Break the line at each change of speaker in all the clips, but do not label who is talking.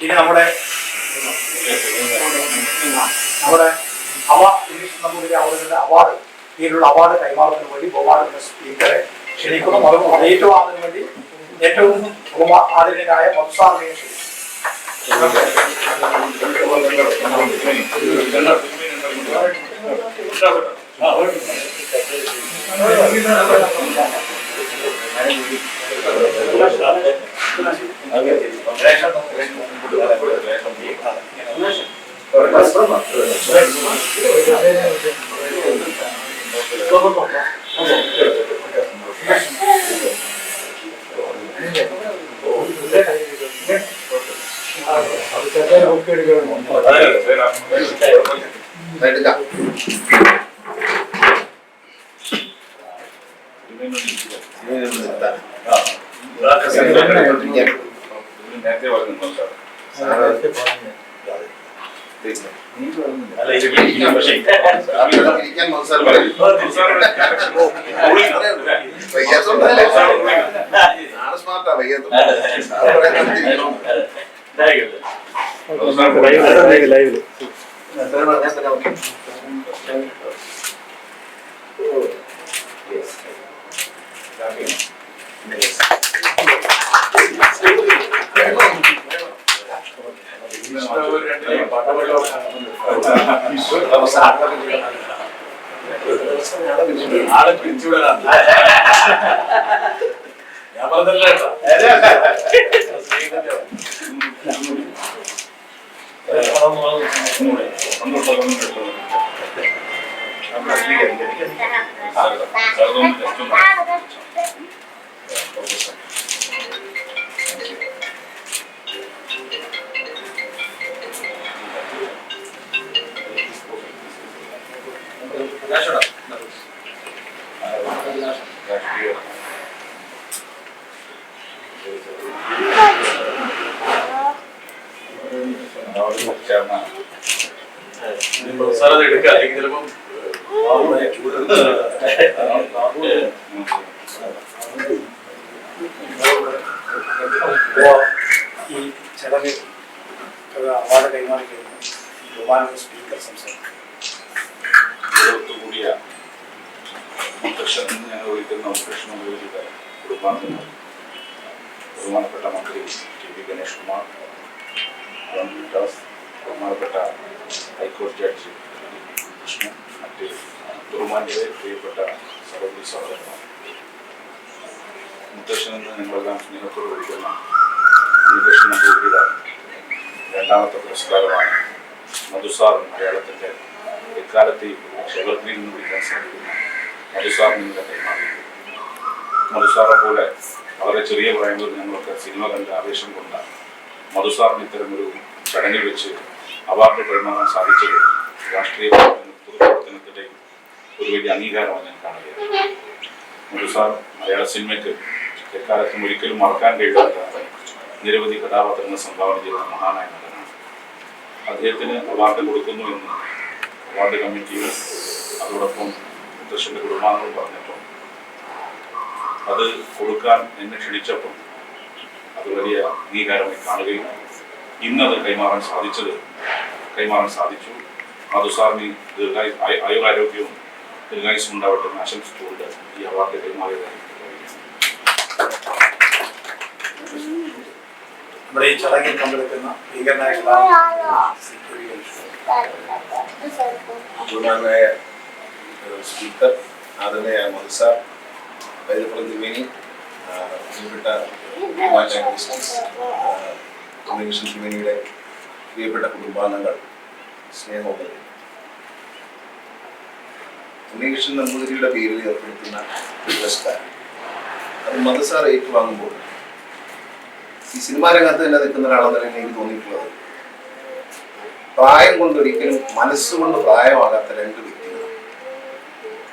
ഇനി നമ്മുടെ നമ്മുടെ അവ നമ്മുടെ അവരുടെ അവാർഡ് ഇതിലുള്ള അവാർഡ് കൈമാറുന്നതിന് വേണ്ടി ബഹുമാനത്തിന് സ്പീക്കറെ ക്ഷണിക്കുന്നു. അത് ഏറ്റുവാങ്ങുന്നതിന് വേണ്ടി ഏറ്റവും ആദരണീയനായ മത്സാറിനെ
എടുക്കാം
നേരത്തെ പറഞ്ഞു
ഇരിക്കാൻ മത്സരം സ്മാർട്ടാ വയ്യാത്തോണ്ട്
ആളെ പിരിച്ചുവിടാനാണ് ഞാൻ പറഞ്ഞല്ലോ സാർ അത് എടുക്കുക അല്ലെങ്കിൽ ചിലപ്പം
ഈ ചടങ്ങിൽ അവാർഡ് കൈമാറി കഴിഞ്ഞു ബഹുമാനത്തിന്റെ സ്പീക്കർ സംസാരിക്കും.
മുത്തശ്ശൻ എന്ന് ഞങ്ങൾ വിളിക്കുന്ന മുത്തശ്ശൻ ഉപയോഗിച്ച കുടുംബാംഗങ്ങൾ ബഹുമാനപ്പെട്ട മന്ത്രി ടി. വി ഗണേഷ് കുമാർ. വികാസ് ബഹുമാനപ്പെട്ട ഹൈക്കോടതി ജഡ്ജി കൃഷ്ണൻ മറ്റ് ബഹുമാന്യരെ പ്രിയപ്പെട്ട സഹോദരി സഹോദരന്മാർ. മുത്തശ്ശൻ എന്ന് ഞങ്ങളെല്ലാം സ്നേഹത്തോട് വിളിക്കുന്ന ഉണ്ണികൃഷ്ണൻ നമ്പൂതിരിയുടെ രണ്ടാമത്തെ പുരസ്കാരമാണ് മധുസാർ മലയാളത്തിന്റെ എക്കാലത്തെ ക്ഷേത്രത്തിൽ നിന്ന് വിളിക്കാൻ സാധിക്കുന്ന മധുസാറിന് ഇന്നലെ കൈമാറി മധുസാറെ പോലെ വളരെ ചെറിയ പ്രായങ്ങളിൽ ഞങ്ങളൊക്കെ സിനിമ കണ്ട് ആവേശം കൊണ്ട മധുസാറിന് ഒരു ചടങ്ങിൽ വെച്ച് അവാർഡ് കൈമാറാൻ സാധിച്ചത് രാഷ്ട്രീയ പൊതുപ്രവർത്തനത്തിന്റെ ഒരു വലിയ അംഗീകാരമാണ് ഞാൻ കാണുകയാണ്. മധുസാർ മലയാള സിനിമയ്ക്ക് എക്കാലത്തും ഒരിക്കലും മറക്കാൻ കഴിയാത്ത നിരവധി കഥാപാത്രങ്ങൾ സംഭാവന ചെയ്ത മഹാനായ നടനാണ്. അദ്ദേഹത്തിന് അവാർഡ് കൊടുക്കുന്നു എന്ന് അവാർഡ് കമ്മിറ്റിയും അതോടൊപ്പം മുത്തശ്ശന്റെ കുടുംബാംഗങ്ങൾ പറഞ്ഞപ്പോൾ അത് കൊടുക്കാൻ എന്നെ ക്ഷണിച്ചപ്പോൾ അത് വലിയ അംഗീകാരമായി കാണുകയും ഇന്നത് കൈമാറാൻ സാധിച്ചത് കൈമാറാൻ സാധിച്ചു. മധുസാറിന് ദീർഘായു ആയു- ആയുരാരോഗ്യവും ദീർഘായുസും ഉണ്ടാവട്ടെ എന്ന് ആശംസിച്ചുകൊണ്ട് ഈ അവാർഡ് കൈമാറിയതായി
നമ്മുടെ ഈ ചടങ്ങിൽ പങ്കെടുക്കുന്ന ഭീകരനായ
ബഹുമാനായ സ്പീക്കർ ആദരണീയ മധുസാർ ആ, പ്രിയപ്പെട്ട ഉണ്ണികൃഷ്ണൻ തിരുമേനിയുടെ പ്രിയപ്പെട്ട കുടുംബാംഗങ്ങൾ സ്നേഹമുള്ളത് ഉണ്ണികൃഷ്ണൻ നമ്പൂതിരിയുടെ പേരിൽ ഏർപ്പെടുത്തുന്ന പുരസ്കാരം അത് മതസാർ ഏറ്റുവാങ്ങുമ്പോൾ ഈ സിനിമാ രംഗത്ത് തന്നെ നിൽക്കുന്ന ഒരാളെന്നല്ല എനിക്ക് തോന്നിയിട്ടുള്ളത്. പ്രായം കൊണ്ട് ഒരിക്കലും മനസ്സുകൊണ്ട് പ്രായമാകാത്ത രണ്ട് വ്യക്തികൾ.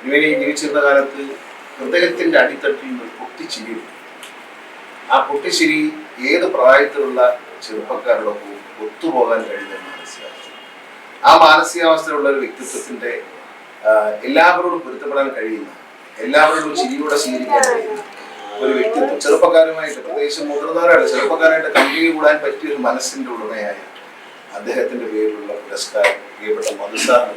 ഇവനെ ജീവിച്ചിരുന്ന കാലത്ത് ഹൃദയത്തിന്റെ അടിത്തട്ടിൽ നിന്ന് പൊട്ടിച്ചിരി ഉണ്ട്. ആ കുട്ടിശ്ശിരി ഏത് പ്രായത്തിലുള്ള ചെറുപ്പക്കാരോടൊപ്പം ഒത്തുപോകാൻ കഴിയുമെന്ന് മനസ്സിലാക്കി. ആ മാനസികാവസ്ഥയിലുള്ള ഒരു വ്യക്തിത്വത്തിന്റെ എല്ലാവരോടും പൊരുത്തപ്പെടാൻ കഴിയുന്ന എല്ലാവരോടും ചിരിയോടെ സ്വീകരിക്കാൻ കഴിയുന്ന ഒരു വ്യക്തിത്വം ചെറുപ്പക്കാരുമായിട്ട് പ്രത്യേകിച്ച് മുതിർന്നവരായിട്ട് ചെറുപ്പക്കാരായിട്ട് കമ്പനി കൂടാൻ പറ്റിയ ഒരു മനസ്സിന്റെ ഉടമയായ അദ്ദേഹത്തിന്റെ പേരിലുള്ള പുരസ്കാരം പ്രിയപ്പെട്ട മധുസാറിന്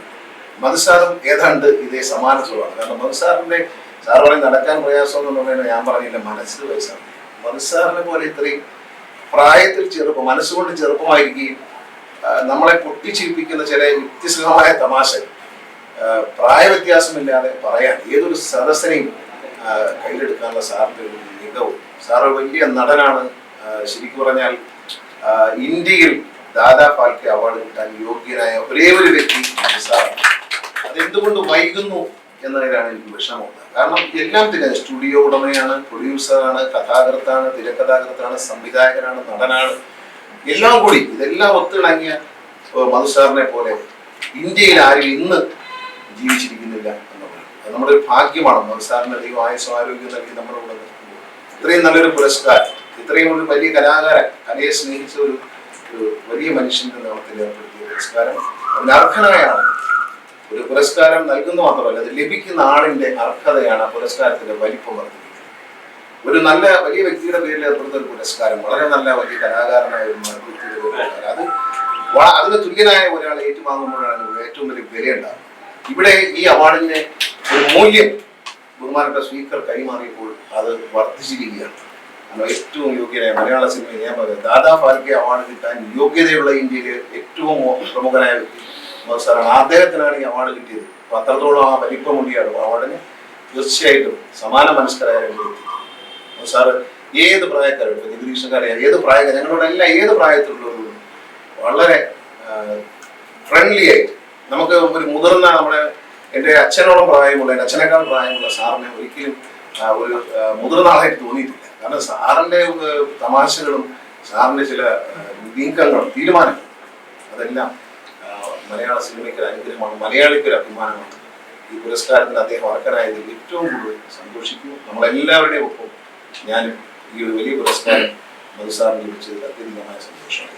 മധുസാറും ഏതാണ്ട് ഇതേ സമാന സ്വഭാവമാണ് കാരണം മധുസാറിന്റെ സാറുമായി നടക്കാൻ പ്രയാസം എന്ന് പറഞ്ഞാൽ ഞാൻ പറഞ്ഞില്ല മനസ്സിൽ വയസ്സാണ് മധുസാറിനെ പോലെ ഇത്രയും പ്രായത്തിൽ ചെറുപ്പം മനസ്സുകൊണ്ട് ചെറുപ്പമായിരിക്കുകയും നമ്മളെ പൊട്ടിച്ചിരിപ്പിക്കുന്ന ചില വ്യത്യസ്തമായ തമാശ പ്രായവ്യത്യാസമില്ലാതെ പറയാൻ ഏതൊരു സദസ്സിനെയും കയ്യിലെടുക്കാനുള്ള സാറിന്റെ ഒരു മികവും. സാറ് വലിയ നടനാണ്. ശരിക്കും പറഞ്ഞാൽ ഇന്ത്യയിൽ ദാദാ ഫാൽക്കെ അവാർഡ് കിട്ടാൻ യോഗ്യനായ ഒരേ ഒരു വ്യക്തി സാറാണ് അതെന്തുകൊണ്ട് വൈകുന്നു? എന്നതിലാണ് എനിക്ക് വിഷമമുള്ളത് കാരണം എല്ലാം തികഞ്ഞ സ്റ്റുഡിയോ ഉടമയാണ് പ്രൊഡ്യൂസറാണ് കഥാകൃത്താണ് തിരക്കഥാകൃത്താണ് സംവിധായകനാണ് നടനാണ്. എല്ലാം കൂടി ഇതെല്ലാം ഒത്തിണങ്ങിയ മധുസാറിനെ പോലെ ഇന്ത്യയിൽ ആരും ഇന്ന് ജീവിച്ചിരിക്കുന്നില്ല എന്നുള്ളത് അത് നമ്മുടെ ഒരു ഭാഗ്യമാണ്. മധുസാറിന് ദൈവം ആയുസ് ആരോഗ്യം നൽകി നമ്മുടെ കൂടെ ഇത്രയും നല്ലൊരു പുരസ്കാരം ഇത്രയും ഒരു വലിയ കലാകാരൻ കലയെ സ്നേഹിച്ച ഒരു വലിയ മനുഷ്യന്റെ നാമത്തിൽ ഏർപ്പെടുത്തിയ പുരസ്കാരം. അതിന് അർഹനായ ആളാണ് ഒരു പുരസ്കാരം നൽകുന്ന മാത്രമല്ല അത് ലഭിക്കുന്ന ആളിന്റെ അർഹതയാണ് ആ പുരസ്കാരത്തിന്റെ വലിപ്പം വർദ്ധിക്കുന്നത് ഒരു നല്ല വലിയ വ്യക്തിയുടെ പേരിൽ ഏർപ്പെടുന്ന ഒരു പുരസ്കാരം വളരെ നല്ല വലിയ കലാകാരനായ ഒരു വ്യക്തിയുടെ അത് അതിന് തുല്യനായ ഒരാൾ ഏറ്റുവാങ്ങുമ്പോഴാണ് ഏറ്റവും വലിയ വിലയുണ്ടാകുന്നത്. ഇവിടെ ഈ അവാർഡിന്റെ ഒരു മൂല്യം ബഹുമാനപ്പെട്ട സ്പീക്കർ കൈമാറിയപ്പോൾ അത് വർദ്ധിച്ചിരിക്കുകയാണ്. കാരണം ഏറ്റവും യോഗ്യനായ മലയാള സിനിമയിൽ ഞാൻ പറയാം ദാദാ ഫാൽക്കെ അവാർഡ് കിട്ടാൻ യോഗ്യതയുള്ള ഇന്ത്യയിലെ ഏറ്റവും പ്രമുഖനായ വ്യക്തി. സാറാണ് അദ്ദേഹത്തിനാണ് ഈ അവാർഡ് കിട്ടിയത്. അപ്പൊ അത്രത്തോളം ആ വലിപ്പമുണ്ടിയാണ് അവാർഡിന് തീർച്ചയായിട്ടും സമാന മനസ്കരായ രണ്ട് സാറ് ഏത് പ്രായക്കാരുണ്ട് ഇപ്പൊ നിരീക്ഷക്കാരെ ഏത് പ്രായക്കാർ? ഞങ്ങളോട് എല്ലാം ഏത് പ്രായത്തിലുള്ളവരും വളരെ ഫ്രണ്ട്ലി ആയിട്ട് നമുക്ക് ഒരു മുതിർന്ന നമ്മുടെ എന്റെ അച്ഛനോളം പ്രായമുള്ള എന്റെ അച്ഛനേക്കാൾ പ്രായമുള്ള സാറിനെ ഒരിക്കലും ഒരു മുതിർന്ന ആളായിട്ട് തോന്നിയിട്ടില്ല. കാരണം സാറിന്റെ തമാശകളും സാറിന്റെ ചില നീക്കങ്ങളും തീരുമാനങ്ങളും അതെല്ലാം മലയാള സിനിമയ്ക്ക് അനുഗ്രഹമാണ്. മലയാളിക്ക് ഒരു അഭിമാനമാണ്. ഈ പുരസ്കാരത്തിന് അദ്ദേഹം അർഹനായതിൽ ഏറ്റവും കൂടുതൽ സന്തോഷിക്കുന്നു. നമ്മളെല്ലാവരുടെയും ഒപ്പം ഞാനും ഈ ഒരു വലിയ പുരസ്കാരം മധുസാറിന് ലഭിച്ചതിൽ അത്യധികമായ സന്തോഷമാണ്.